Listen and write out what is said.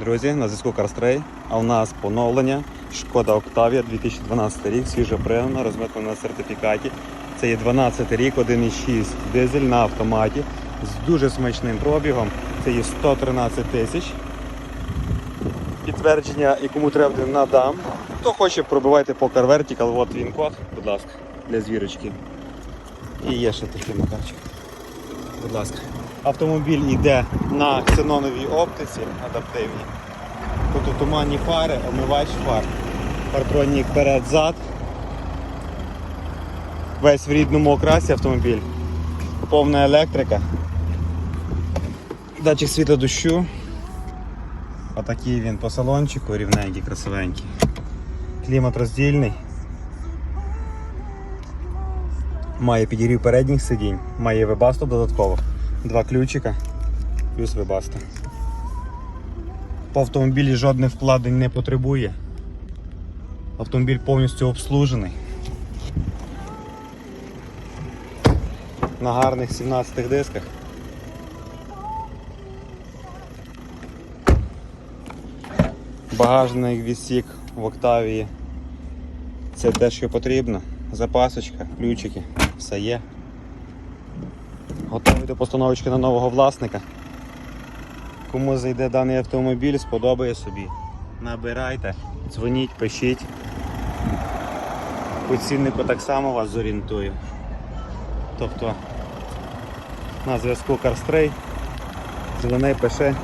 Друзі, на зв'язку Карстрей, а у нас поновлення Шкода Октавія 2012 рік, свіжо пригнана, розмитнена на сертифікаті. Це є 12 рік, 1,6 дизель на автоматі з дуже смачним пробігом. Це є 113 тисяч. Підтвердження, і кому треба надам. Хто хоче, пробивайте по Vertical, от він код, будь ласка, для звірочки. І є ще такий макарчик. Будь ласка. Автомобіль йде на ксеноновій оптиці адаптивній. Тут туманні фари, омивач фар, партронік перед-зад. Весь в рідному окрасі автомобіль. Повна електрика. Датчик світла дощу. Отакий він по салончику, рівненький, красивенький. Клімат роздільний. Має підігрів передніх сидінь, має вебасту додатково. Два ключика, плюс вебаста. По автомобілі жодних вкладень не потребує. Автомобіль повністю обслужений. На гарних 17 дисках. Багажник відсік в Октавії. Це те, що потрібно. Запасочка, ключики, все є. Готовий до постановочки на нового власника. Кому зайде даний автомобіль, сподобає собі. Набирайте, дзвоніть, пишіть. По ціннику так само вас зорієнтую. Тобто на зв'язку Карстрей, дзвони, пиши,